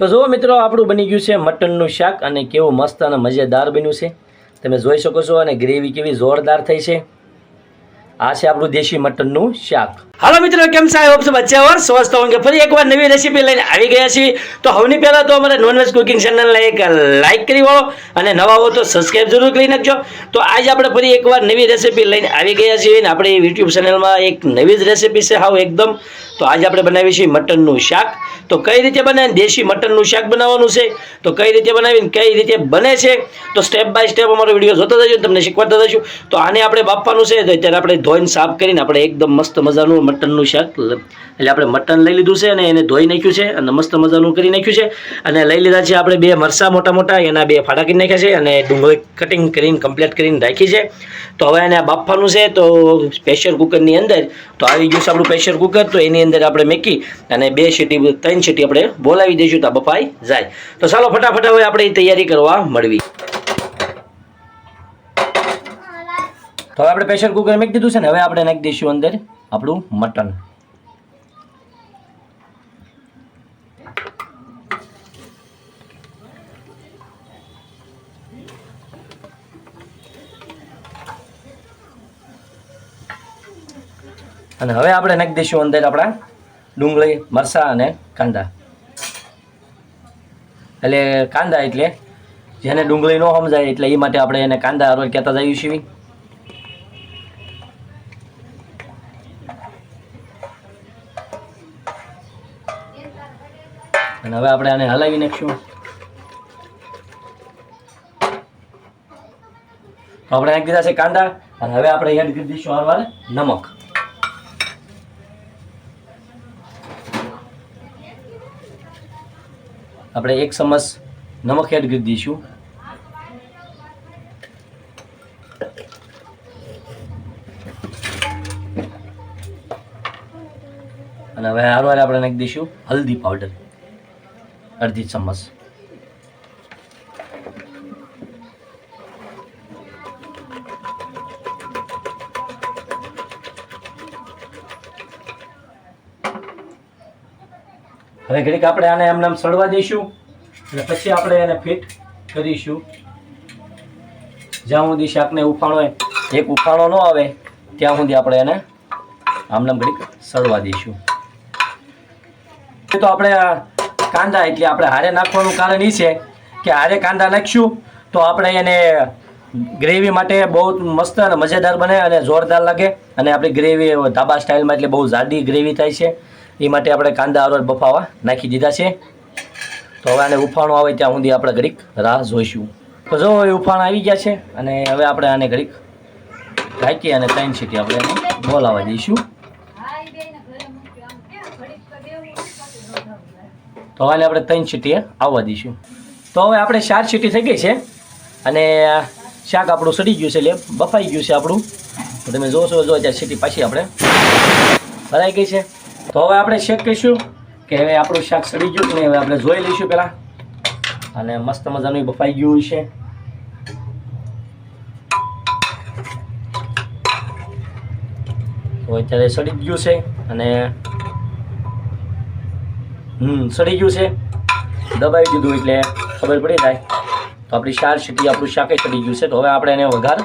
તો જુઓ મિત્રો, આપણું બની ગયું છે મટનનું શાક અને કેવું મસ્ત અને મજેદાર બન્યું છે. તમે જોઈ શકો છો અને ગ્રેવી કેવી જોરદાર થઈ છે. આ છે આપણું દેશી મટનનું શાક. હાલો મિત્રો, કેમ સાહેબ હોપ સો બચ્ચા ઓર સ્વસ્થ હોંગે ફરી એકવાર નવી રેસીપી લઈને આવી ગયા છીએ. તો હવની પહેલાં તો અમારે નોનવેજ કુકિંગ ચેનલને એક લાઇક કરી વાળો અને નવા હો તો સબસ્ક્રાઈબ જરૂર કરી નાખજો. તો આજે આપણે ફરી એકવાર નવી રેસીપી લઈને આવી ગયા છીએ અને આપણે યુટ્યુબ ચેનલમાં એક નવી જ રેસીપી છે હાવ એકદમ. તો આજે આપણે બનાવીએ છીએ મટનનું શાક. તો કઈ રીતે બને? દેશી મટનનું શાક બનાવવાનું છે. તો કઈ રીતે બનાવીને કઈ રીતે બને છે? તો સ્ટેપ બાય સ્ટેપ અમારો વીડિયો જોતા જજો તમને શીખવાડતા જશું તો આને આપણે બાફવાનું છે. તો અત્યારે આપણે ધોઈને સાફ કરીને આપણે એકદમ મસ્ત મજાનું મટનનું શાક એટલે આપણે મટન લઈ લીધું છે અને એને ધોઈ નાખ્યું છે અને મસ્ત મજાનું કરી નાખ્યું છે. અને લઈ લીધા છે આપણે બે મરસા મોટા મોટા, એના બે ફાડા કરી નાખ્યા છે અને ડુંગળી કટિંગ કરીને કમ્પ્લીટ કરીને રાખી છે. તો હવે એને બાફવાનું છે, તો પ્રેશર કુકરની અંદર, તો આવી ગયું છે આપણું પ્રેશર કુકર તો એની અંદર આપણે મેકી અને બે સીટી ત્રણ સીટી આપણે બોલાવી દઈશું તો બફાઈ જાય. તો ચાલો ફટાફટ હવે આપણે તૈયારી કરવા મળવી. તો હવે આપણે પ્રેશર કુકર મેકી દીધું છે ને, હવે આપણે નાખી દઈશું અંદર આપણું મટન અને હવે આપણે નાખી દઈશું અંદર આપણા ડુંગળી મરસા અને કાંદા. એટલે કાંદા એટલે જેને ડુંગળી ન સમજાય એટલે એ માટે આપણે એને કાંદા રોજ કહેતા જઈએ છીએ. અને હવે આપણે આને હલાવી નાખશું. આપણે એડ દીધા છે કાંદા, અને હવે આપણે એડ કરી દઈશું આરવાર નમક. આપણે એક ચમચ નમક એડ કરી દઈશું. અને હવે હારવાર આપણે નાખી દઈશું હલ્દી પાવડર. અડધી ચમચ હવે ઘડીક આપણે આને એમ સળવા દઈશું અને પછી આપણે એને ફિટ કરીશું. જ્યાં સુધી શાકને ઉફાણો એક ઉફાણો ન આવે, ત્યાં સુધી આપણે એને આમ નામ ઘડીક સડવા દઈશું. તો આપણે આ કાંદા એટલે આપણે હારે નાખવાનું કારણ એ છે કે હારે કાંદા નાખીશું તો આપણે એને ગ્રેવી માટે બહુ મસ્ત અને મજેદાર બને અને જોરદાર લાગે. અને આપણી ગ્રેવી ધાબા સ્ટાઇલમાં એટલે બહુ જાડી ગ્રેવી થાય છે. એ માટે આપણે કાંદા અરોજ બફાવા નાખી દીધા છે. તો હવે આને ઉફાણો આવે ત્યાં સુધી આપણે ઘડીક રાહ જોઈશું. તો જો એ ઉફાણ આવી ગયા છે અને હવે આપણે આને ઘડીક ઢાંકી અને ત્રણ સીટી આપણે બોલાવા દઈશું. તો આને આપણે ત્રણ સીટીએ આવવા દઈશું. તો હવે આપણે ચાર સીટી થઈ ગઈ છે અને શાક આપણું સડી ગયું છે એટલે બફાઈ ગયું છે આપણું. તો તમે જોશો, જો ત્યાં સીટી પાછી આપણે ભરાઈ ગઈ છે. તો હવે આપણે ચેક કરીશું કે હવે આપણું શાક સડી ગયું કે નહીં હવે આપણે જોઈ લઈશું પહેલાં. અને મસ્ત મજાનું બફાઈ ગયું છે. તો અત્યારે સડી ગયું છે અને હમ સડી ગયું છે. દબાવી દીધું એટલે ખબર પડી જાય. તો આપણી ચાર સીટી આપણું શાકે ચડી ગયું છે. તો હવે આપણે એને વઘાર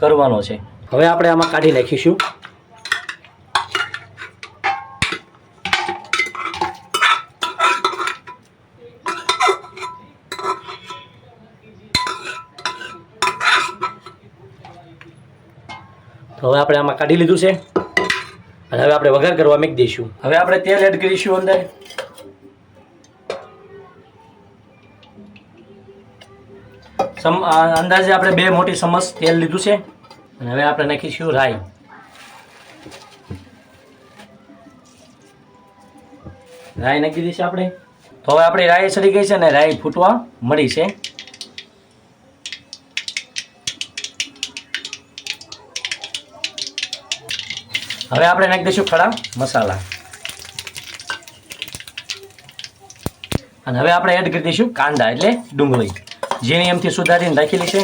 કરવાનો છે. હવે આપણે આમાં કાઢી નાખીશું. તો હવે આપણે આમાં કાઢી લીધું છે. અને હવે આપણે વઘાર કરવા મૂકી દઈશું. હવે આપણે તેલ એડ કરીશું અંદર. સમ અંદાજે આપણે બે મોટી ચમચ તેલ લીધું છે. અને હવે આપણે નાખીશું રાઈ. રાઈ નાખી દીધી આપણે. તો હવે આપણી રાઈ સડી ગઈ છે અને રાઈ ફૂટવા મળી છે. હવે આપણે નાખી દઈશું ખડા મસાલા. અને હવે આપણે એડ કરી દઈશું કાંદા એટલે ડુંગળી. ઝીણી એમથી સુધારીને રાખેલી છે.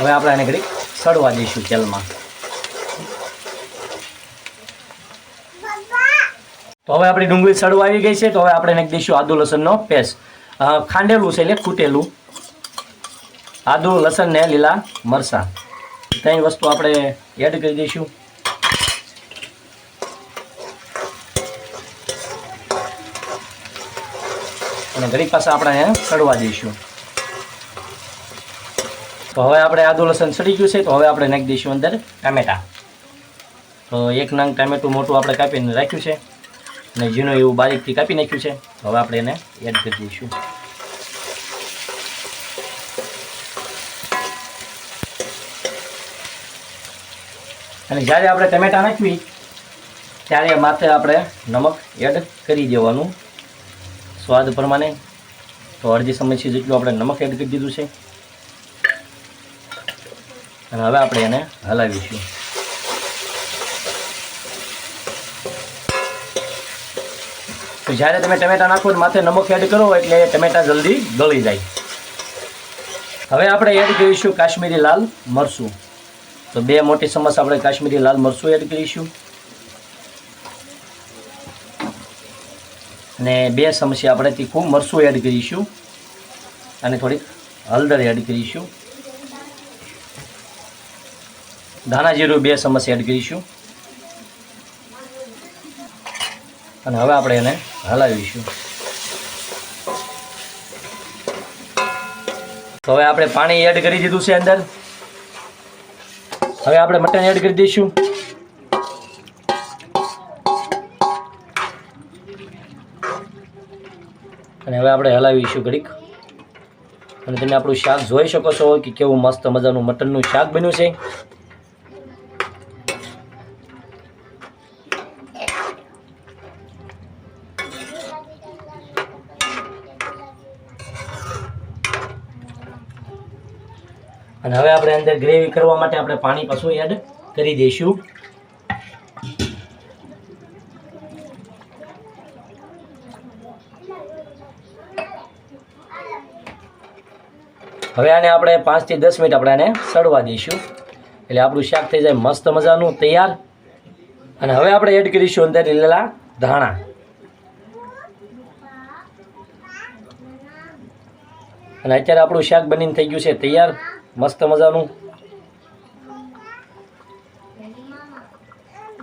હવે આપણે આને ઘડી સડવા દઈશું તેલમાં. તો હવે આપણી ડુંગળી સડવા આવી ગઈ છે, તો હવે આપણે નાખી દઈશું આદુ લસણનો પેસ્ટ. ખાંડેલું છે એટલે કૂટેલું આદુ, લસણ ને લીલા મરચાં. ત્રણ વસ્તુ આપણે એડ કરી દઈશું. અને ઘડી પાસે આપણે અહીંયા સડવા દઈશું તો હવે આપણે આદુ લસણ સડી ગયું છે, તો હવે આપણે નાખી દઈશું અંદર ટામેટા. તો એક નંગ ટામેટું મોટું આપણે કાપીને રાખ્યું છે, અને ઝીણું એવું બારીકથી કાપી નાખ્યું છે. તો હવે આપણે એને એડ કરી દઈશું. અને જ્યારે આપણે ટમેટા નાખવી, ત્યારે માથે આપણે નમક એડ કરી દેવાનું. સ્વાદ પ્રમાણે તો અડધી ચમચી જેટલું આપણે નમક એડ કરી દીધું છે. અને હવે આપણે એને હલાવીશું. તો જ્યારે તમે ટમેટા નાખો માથે નમક એડ કરો એટલે ટમેટા જલ્દી ગળી જાય. હવે આપણે એડ કરીશું કાશ્મીરી લાલ મરચું. તો બે મોટી ચમચ આપણે કાશ્મીરી લાલ મરચું એડ કરીશું. અને બે ચમચી આપણે તીખું મરચું એડ કરીશું અને થોડીક હળદર એડ કરીશું. ધાણા જીરું બે ચમચ એડ કરીશું. અને હવે આપણે એને હલાવીશું. તો હવે આપણે પાણી એડ કરી દીધું છે અંદર. હવે આપણે મટન એડ કરી દઈશું. અને હવે આપણે હલાવીશું ઘડીક. અને તમે આપણું શાક જોઈ શકો છો કે કેવું મસ્ત મજાનું મટનનું શાક બન્યું છે. અને હવે આપણે અંદર ગ્રેવી કરવા માટે આપણે પાણી પાછું એડ કરી દઈશું. હવે આને આપણે પાંચથી દસ મિનિટ આપણે આને સડવા દઈશું. એટલે આપણું શાક થઈ જાય મસ્ત મજાનું, તૈયાર. અને હવે આપણે એડ કરીશું અંદર લીલેલા ધાણા. અને અત્યારે આપણું શાક બનીને થઈ ગયું છે તૈયાર, મસ્ત મજાનું.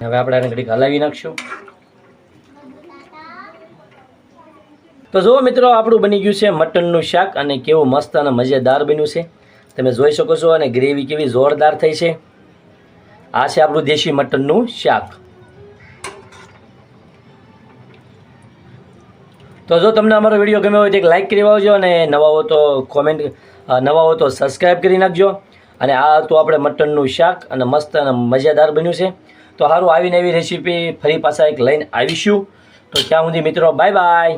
હવે આપણે આને ઘડીક હલાવી નાખશું. તો જુઓ મિત્રો, આપણું બની ગયું છે મટનનું શાક અને કેવું મસ્ત અને મજેદાર બન્યું છે. તમે જોઈ શકો છો અને ગ્રેવી કેવી જોરદાર થઈ છે. આ છે આપણું દેશી મટનનું શાક. તો જો તમને અમારો વીડિયો ગમ્યો હોય તો એક લાઇક કરી આવજો અને નવા હો તો કોમેન્ટ નવા હો તો સબસ્ક્રાઈબ કરી નાખજો. અને આ હતું આપણે મટનનું શાક અને મસ્ત અને મજેદાર બન્યું છે. તો સારું આવીને એવી રેસીપી ફરી પાછા એક લઈને આવીશું. તો ત્યાં સુધી મિત્રો બાય બાય